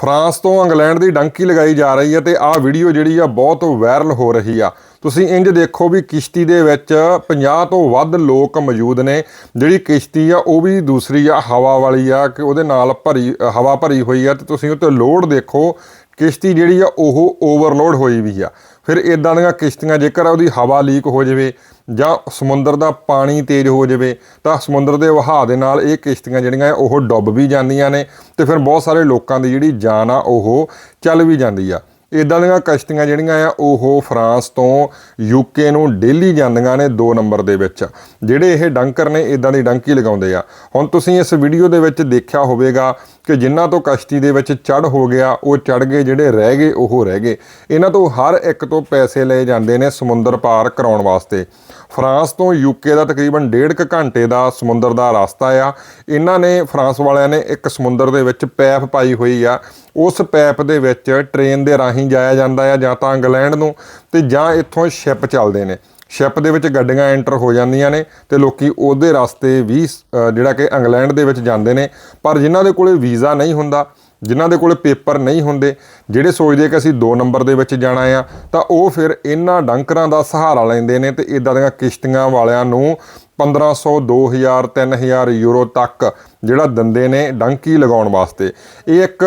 France ਤੋਂ England ਦੀ donkey ਲਗਾਈ ਜਾ ਰਹੀ ਹੈ ਤੇ ਆਹ ਵੀਡੀਓ ਜਿਹੜੀ ਆ ਬਹੁਤ ਵਾਇਰਲ ਹੋ ਰਹੀ ਆ। ਤੁਸੀਂ ਇੰਜ ਦੇਖੋ ਵੀ ਕਿਸ਼ਤੀ ਦੇ ਵਿੱਚ 50 ਤੋਂ ਵੱਧ ਲੋਕ ਮੌਜੂਦ ਨੇ। ਜਿਹੜੀ ਕਿਸ਼ਤੀ ਆ, ਉਹ ਵੀ ਦੂਸਰੀ ਆ, ਹਵਾ ਵਾਲੀ ਆ, ਕਿ ਉਹਦੇ ਨਾਲ ਭਰੀ ਹਵਾ ਭਰੀ ਹੋਈ ਆ ਤੇ ਤੁਸੀਂ ਉੱਤੇ ਲੋਡ ਦੇਖੋ ਕਿਸ਼ਤੀ ਜਿਹੜੀ ਆ ਉਹ ਓਵਰਲੋਡ ਹੋਈ ਵੀ ਆ। ਫਿਰ ਇਦਾਂ ਦੀਆਂ ਕਿਸ਼ਤੀਆਂ ਜੇਕਰ ਉਹਦੀ ਹਵਾ ਲੀਕ ਹੋ ਜਾਵੇ ਜਾਂ ਸਮੁੰਦਰ ਦਾ ਪਾਣੀ ਤੇਜ਼ ਹੋ ਜਾਵੇ, ਤਾਂ ਸਮੁੰਦਰ ਦੇ ਵਹਾਅ ਦੇ ਨਾਲ ਇਹ ਕਿਸ਼ਤੀਆਂ ਜਿਹੜੀਆਂ ਉਹ ਡੁੱਬ ਵੀ ਜਾਂਦੀਆਂ ਨੇ ਤੇ ਫਿਰ ਬਹੁਤ ਸਾਰੇ ਲੋਕਾਂ ਦੀ ਜਿਹੜੀ ਜਾਨ ਆ, ਉਹ ਚੱਲ ਵੀ ਜਾਂਦੀ ਆ। ਇਦਾਂ ਦੀਆਂ ਕਿਸ਼ਤੀਆਂ ਜਿਹੜੀਆਂ ਆ, ਉਹ ਫਰਾਂਸ ਤੋਂ ਯੂਕੇ ਨੂੰ ਡੇਲੀ ਜਾਂਦੀਆਂ ਨੇ 2 ਨੰਬਰ ਦੇ ਵਿੱਚ। ਜਿਹੜੇ ਇਹ ਡੰਕਰ ਨੇ ਇਦਾਂ ਦੀ ਡੰਕੀ ਲਗਾਉਂਦੇ ਆ। ਹੁਣ ਤੁਸੀਂ ਇਸ ਵੀਡੀਓ ਦੇ ਵਿੱਚ ਦੇਖਿਆ ਹੋਵੇਗਾ ਕਿ ਜਿਨ੍ਹਾਂ ਤੋਂ ਕਸ਼ਤੀ ਦੇ ਵਿੱਚ ਚੜ ਹੋ ਗਿਆ, ਉਹ ਚੜ ਗਏ, ਜਿਹੜੇ ਰਹਿ ਗਏ, ਉਹ ਰਹਿ ਗਏ। ਇਹਨਾਂ ਤੋਂ ਹਰ ਇੱਕ ਤੋਂ ਪੈਸੇ ਲਏ ਜਾਂਦੇ ਨੇ ਸਮੁੰਦਰ ਪਾਰ ਕਰਾਉਣ ਵਾਸਤੇ। ਫਰਾਂਸ ਤੋਂ ਯੂਕੇ ਦਾ ਤਕਰੀਬਨ 1.5 ਘੰਟੇ ਦਾ ਸਮੁੰਦਰ ਦਾ ਰਸਤਾ ਆ। ਇਹਨਾਂ ਨੇ, ਫਰਾਂਸ ਵਾਲਿਆਂ ਨੇ ਇੱਕ ਸਮੁੰਦਰ ਦੇ ਵਿੱਚ ਪੈਪ ਪਾਈ ਹੋਈ ਆ। ਉਸ ਪੈਪ ਦੇ ਵਿੱਚ ਟ੍ਰੇਨ ਦੇ ਰਾਹੀਂ ਜਾਇਆ ਜਾਂਦਾ ਆ, ਜਾਂ ਤਾਂ ਇੰਗਲੈਂਡ ਨੂੰ, ਤੇ ਜਾਂ ਇੱਥੋਂ ਸ਼ਿਪ ਚੱਲਦੇ ਨੇ। ਸ਼ਿਪ ਦੇ ਵਿੱਚ ਗੱਡੀਆਂ ਐਂਟਰ ਹੋ ਜਾਂਦੀਆਂ ਨੇ, ਤੇ ਲੋਕੀ ਉਹਦੇ ਰਸਤੇ ਵੀ ਜਿਹੜਾ ਕਿ ਇੰਗਲੈਂਡ ਦੇ ਵਿੱਚ ਜਾਂਦੇ ਨੇ। ਪਰ ਜਿਨ੍ਹਾਂ ਦੇ ਕੋਲੇ ਵੀਜ਼ਾ ਨਹੀਂ ਹੁੰਦਾ, ਜਿਨ੍ਹਾਂ ਦੇ ਕੋਲੇ ਪੇਪਰ ਨਹੀਂ ਹੁੰਦੇ, ਜਿਹੜੇ ਸੋਚਦੇ ਕਿ ਅਸੀਂ 2 ਨੰਬਰ ਦੇ ਵਿੱਚ ਜਾਣਾ ਆ, ਤਾਂ ਉਹ ਫਿਰ ਇਹਨਾਂ ਡੰਕਰਾਂ ਦਾ ਸਹਾਰਾ ਲੈਂਦੇ ਨੇ ਤੇ ਇਦਾਂ ਦੀਆਂ ਕਿਸ਼ਤੀਆਂ ਵਾਲਿਆਂ ਨੂੰ 1500 2000 3000 ਯੂਰੋ ਤੱਕ ਜਿਹੜਾ ਦਿੰਦੇ ਨੇ ਡੰਕੀ ਲਗਾਉਣ ਵਾਸਤੇ। ਇਹ ਇੱਕ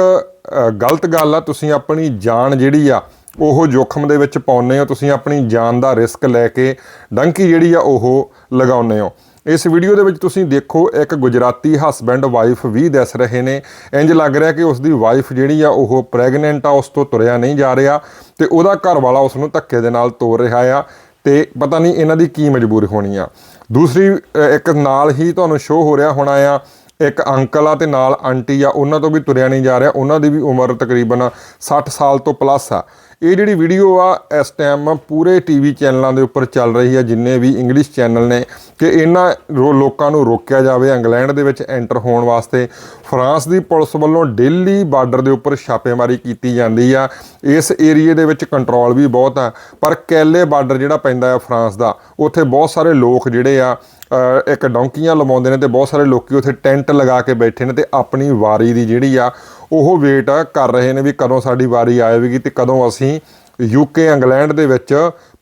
ਗਲਤ ਗੱਲ ਆ, ਤੁਸੀਂ ਆਪਣੀ ਜਾਨ ਜਿਹੜੀ ਆ, ਉਹ ਜੋਖਮ ਦੇ ਵਿੱਚ ਪਾਉਂਦੇ ਹੋ, ਤੁਸੀਂ ਆਪਣੀ ਜਾਨ ਦਾ ਰਿਸਕ ਲੈ ਕੇ ਡੰਕੀ ਜਿਹੜੀ ਆ, ਉਹ ਲਗਾਉਂਦੇ ਹੋ। ਇਸ ਵੀਡੀਓ ਦੇ ਵਿੱਚ ਤੁਸੀਂ ਦੇਖੋ, ਇੱਕ ਗੁਜਰਾਤੀ ਹਸਬੈਂਡ ਵਾਈਫ ਵੀ ਦੱਸ ਰਹੇ ਨੇ। ਇੰਜ ਲੱਗ ਰਿਹਾ ਕਿ ਉਸ ਦੀ ਵਾਈਫ ਜਿਹੜੀ ਆ, ਉਹ ਪ੍ਰੈਗਨੈਂਟ ਆ, ਉਸ ਤੋਂ ਤੁਰਿਆ ਨਹੀਂ ਜਾ ਰਿਹਾ ਤੇ ਉਹਦਾ ਘਰ ਵਾਲਾ ਉਸ ਨੂੰ ਧੱਕੇ ਦੇ ਨਾਲ ਤੋਰ ਰਿਹਾ ਆ ਤੇ ਪਤਾ ਨਹੀਂ ਇਹਨਾਂ ਦੀ ਕੀ ਮਜਬੂਰੀ ਹੋਣੀ ਆ। ਦੂਸਰੀ ਇੱਕ ਨਾਲ ਹੀ ਤੁਹਾਨੂੰ ਸ਼ੋਅ ਹੋ ਰਿਹਾ ਹੋਣਾ ਆ ਇੱਕ ਅੰਕਲ ਆ ਤੇ ਨਾਲ ਆਂਟੀ ਆ, ਉਹਨਾਂ ਤੋਂ ਵੀ ਤੁਰਿਆ ਨਹੀਂ ਜਾ ਰਿਹਾ, ਉਹਨਾਂ ਦੀ ਵੀ ਉਮਰ ਤਕਰੀਬਨ 60 ਸਾਲ ਤੋਂ ਪਲੱਸ ਆ। ਇਹ ਜਿਹੜੀ ਵੀਡੀਓ ਆ, ਇਸ ਟਾਈਮ ਪੂਰੇ ਟੀਵੀ ਚੈਨਲਾਂ ਦੇ ਉੱਪਰ ਚੱਲ ਰਹੀ ਆ, ਜਿੰਨੇ ਵੀ ਇੰਗਲਿਸ਼ ਚੈਨਲ ਨੇ, ਕਿ ਇਹਨਾਂ ਰੋ- ਲੋਕਾਂ ਨੂੰ ਰੋਕਿਆ ਜਾਵੇ, ਇੰਗਲੈਂਡ ਦੇ ਵਿੱਚ ਐਂਟਰ ਹੋਣ ਵਾਸਤੇ। ਫਰਾਂਸ ਦੀ ਪੁਲਿਸ ਵੱਲੋਂ ਡੇਲੀ ਬਾਰਡਰ ਦੇ ਉੱਪਰ ਛਾਪੇਮਾਰੀ ਕੀਤੀ ਜਾਂਦੀ ਆ। ਇਸ ਏਰੀਏ ਦੇ ਵਿੱਚ ਕੰਟਰੋਲ ਵੀ ਬਹੁਤ ਆ। ਪਰ ਕੈਲੇ ਬਾਰਡਰ ਜਿਹੜਾ ਪੈਂਦਾ ਆ ਫਰਾਂਸ ਦਾ, ਉੱਥੇ ਬਹੁਤ ਸਾਰੇ ਲੋਕ ਜਿਹੜੇ ਆ ਇੱਕ ਡੌਂਕੀਆਂ ਲਵਾਉਂਦੇ ਨੇ ਤੇ ਬਹੁਤ ਸਾਰੇ ਲੋਕੀ ਉੱਥੇ ਟੈਂਟ ਲਗਾ ਕੇ ਬੈਠੇ ਨੇ ਤੇ ਆਪਣੀ ਵਾਰੀ ਦੀ ਜਿਹੜੀ ਆ ਉਹ ਵੇਟ ਕਰ ਰਹੇ ਨੇ ਵੀ ਕਦੋਂ ਸਾਡੀ ਵਾਰੀ ਆਵੇਗੀ ਤੇ ਕਦੋਂ ਅਸੀਂ ਯੂਕੇ ਇੰਗਲੈਂਡ ਦੇ ਵਿੱਚ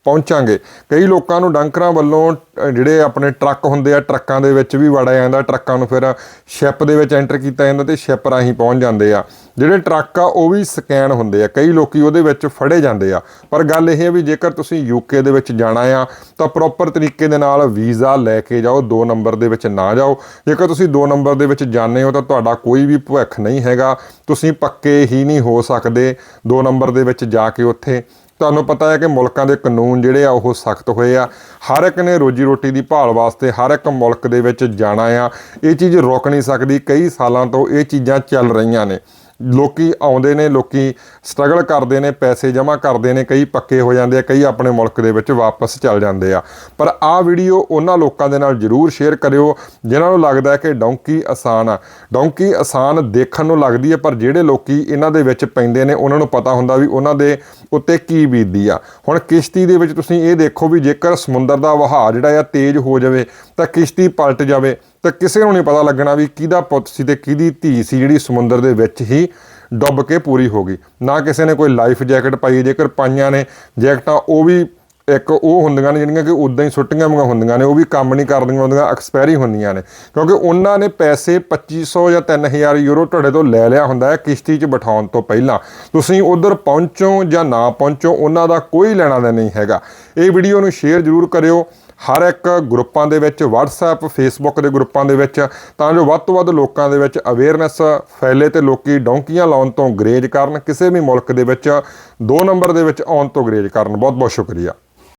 ਪਹੁੰਚਾਂਗੇ। ਕਈ ਲੋਕਾਂ ਨੂੰ ਡੰਕਰਾਂ ਵੱਲੋਂ ਜਿਹੜੇ ਆਪਣੇ ਟਰੱਕ ਹੁੰਦੇ ਆ, ਟਰੱਕਾਂ ਦੇ ਵਿੱਚ ਵੀ ਵੜਿਆ ਜਾਂਦਾ, ਟਰੱਕਾਂ ਨੂੰ ਫਿਰ ਸ਼ਿਪ ਦੇ ਵਿੱਚ ਐਂਟਰ ਕੀਤਾ ਜਾਂਦਾ ਤੇ ਸ਼ਿਪ ਰਾਹੀਂ ਪਹੁੰਚ ਜਾਂਦੇ ਆ। ਜਿਹੜੇ ਟਰੱਕ ਆ, ਉਹ ਵੀ ਸਕੈਨ ਹੁੰਦੇ ਆ। ਕਈ ਲੋਕੀ ਉਹਦੇ ਵਿੱਚ ਫੜੇ ਜਾਂਦੇ ਆ। ਪਰ ਗੱਲ ਇਹ ਹੈ ਵੀ ਜੇਕਰ ਤੁਸੀਂ ਯੂਕੇ ਦੇ ਵਿੱਚ ਜਾਣਾ ਆ, ਤਾਂ ਪ੍ਰੋਪਰ ਤਰੀਕੇ ਦੇ ਨਾਲ ਵੀਜ਼ਾ ਲੈ ਕੇ ਜਾਓ 2 ਨੰਬਰ ਦੇ ਵਿੱਚ ਨਾ ਜਾਓ। ਜੇਕਰ ਤੁਸੀਂ 2 ਨੰਬਰ ਦੇ ਵਿੱਚ ਜਾਂਦੇ ਹੋ, ਤਾਂ ਤੁਹਾਡਾ ਕੋਈ ਵੀ ਭਵਿੱਖ ਨਹੀਂ ਹੈਗਾ। ਤੁਸੀਂ ਪੱਕੇ ਹੀ ਨਹੀਂ ਹੋ ਸਕਦੇ 2 ਨੰਬਰ ਦੇ ਵਿੱਚ ਜਾ ਕੇ ਉੱਥੇ। ਤੁਹਾਨੂੰ ਪਤਾ ਹੈ ਕਿ ਮੁਲਕਾਂ ਦੇ ਕਾਨੂੰਨ ਜਿਹੜੇ ਆ, ਉਹ ਸਖਤ ਹੋਏ ਆ। ਹਰ ਇੱਕ ਨੇ ਰੋਜੀ ਰੋਟੀ ਦੀ ਭਾਲ ਵਾਸਤੇ ਹਰ ਇੱਕ ਮੁਲਕ ਦੇ ਵਿੱਚ ਜਾਣਾ ਆ। ਇਹ ਚੀਜ਼ ਰੁਕ ਨਹੀਂ ਸਕਦੀ। ਕਈ ਸਾਲਾਂ ਤੋਂ ਇਹ ਚੀਜ਼ਾਂ ਚੱਲ ਰਹੀਆਂ ਨੇ। ਲੋਕੀ ਆਉਂਦੇ ਨੇ, ਲੋਕੀ ਸਟਰਗਲ ਕਰਦੇ ਨੇ, ਪੈਸੇ ਜਮ੍ਹਾਂ ਕਰਦੇ ਨੇ, ਕਈ ਪੱਕੇ ਹੋ ਜਾਂਦੇ ਆ, ਕਈ ਆਪਣੇ ਮੁਲਕ ਦੇ ਵਿੱਚ ਵਾਪਸ ਚੱਲ ਜਾਂਦੇ ਆ। ਪਰ ਆਹ ਵੀਡੀਓ ਉਹਨਾਂ ਲੋਕਾਂ ਦੇ ਨਾਲ ਜਰੂਰ ਸ਼ੇਅਰ ਕਰਿਓ, ਜਿਨ੍ਹਾਂ ਨੂੰ ਲੱਗਦਾ ਹੈ ਕਿ ਡੌਂਕੀ ਆਸਾਨ ਆ। ਡੌਂਕੀ ਆਸਾਨ ਦੇਖਣ ਨੂੰ ਲੱਗਦੀ ਹੈ, ਪਰ ਜਿਹੜੇ ਲੋਕੀ ਇਹਨਾਂ ਦੇ ਵਿੱਚ ਪੈਂਦੇ ਨੇ, ਉਹਨਾਂ ਨੂੰ ਪਤਾ ਹੁੰਦਾ ਵੀ ਉਹਨਾਂ ਦੇ ਉੱਤੇ ਕੀ ਬੀਤਦੀ ਆ। ਹੁਣ ਕਿਸ਼ਤੀ ਦੇ ਵਿੱਚ ਤੁਸੀਂ ਇਹ ਦੇਖੋ ਵੀ ਜੇਕਰ ਸਮੁੰਦਰ ਦਾ ਵਹਾਅ ਜਿਹੜਾ ਆ ਤੇਜ਼ ਹੋ ਜਾਵੇ ਤਾਂ ਕਿਸ਼ਤੀ ਪਲਟ ਜਾਵੇ ਤਾਂ ਕਿਸੇ ਨੂੰ ਨਹੀਂ ਪਤਾ ਲੱਗਣਾ ਵੀ ਕਿਹਦਾ ਪੁੱਤ ਸੀ ਤੇ ਕਿਹਦੀ ਧੀ ਸੀ ਜਿਹੜੀ ਸਮੁੰਦਰ ਦੇ ਵਿੱਚ ਹੀ ਡੁੱਬ ਕੇ ਪੂਰੀ ਹੋ ਗਈ। ਨਾ ਕਿਸੇ ਨੇ ਕੋਈ ਲਾਈਫ ਜੈਕਟ ਪਾਈ ਜੇਕਰ ਪਾਈਆਂ ਨੇ ਜੈਕਟਾਂ, ਉਹ ਵੀ ਇੱਕ ਉਹ ਹੁੰਦੀਆਂ ਨੇ ਜਿਹੜੀਆਂ ਕਿ ਉਦਾਂ ਹੀ ਸੁੱਟੀਆਂ ਹੋਈਆਂ ਹੁੰਦੀਆਂ ਨੇ, ਉਹ ਵੀ ਕੰਮ ਨਹੀਂ ਕਰਦੀਆਂ ਹੁੰਦੀਆਂ, ਐਕਸਪਾਇਰੀ ਹੁੰਦੀਆਂ ਨੇ। ਕਿਉਂਕਿ ਉਹਨਾਂ ਨੇ ਪੈਸੇ 2500 ਜਾਂ 3000 ਯੂਰੋ ਤੁਹਾਡੇ ਤੋਂ ਲੈ ਲਿਆ ਹੁੰਦਾ ਹੈ ਕਿਸ਼ਤੀ 'ਚ ਬਿਠਾਉਣ ਤੋਂ ਪਹਿਲਾਂ। ਤੁਸੀਂ ਉਧਰ ਪਹੁੰਚੋ ਜਾਂ ਨਾ ਪਹੁੰਚੋ, ਉਹਨਾਂ ਦਾ ਕੋਈ ਲੈਣਾ ਦੇਣਾ ਨਹੀਂ ਹੈਗਾ। ਇਹ ਵੀਡੀਓ ਨੂੰ ਸ਼ੇਅਰ ਜ਼ਰੂਰ ਕਰਿਓ। ਹਰ ਇੱਕ ਗਰੁੱਪਾਂ ਦੇ ਵਿੱਚ, WhatsApp, Facebook ਦੇ ਗਰੁੱਪਾਂ ਦੇ ਵਿੱਚ, ਤਾਂ ਜੋ ਵੱਧ ਤੋਂ ਵੱਧ ਲੋਕਾਂ ਦੇ ਵਿੱਚ ਅਵੇਅਰਨੈਸ ਫੈਲੇ ਤੇ ਲੋਕੀ ਡੌਂਕੀਆਂ ਲਾਉਣ ਤੋਂ ਗਰੇਜ ਕਰਨ, ਕਿਸੇ ਵੀ ਮੁਲਕ ਦੇ ਵਿੱਚ 2 ਨੰਬਰ ਦੇ ਵਿੱਚ ਆਉਣ ਤੋਂ ਗਰੇਜ ਕਰਨ। ਬਹੁਤ ਬਹੁਤ ਸ਼ੁਕਰੀਆ।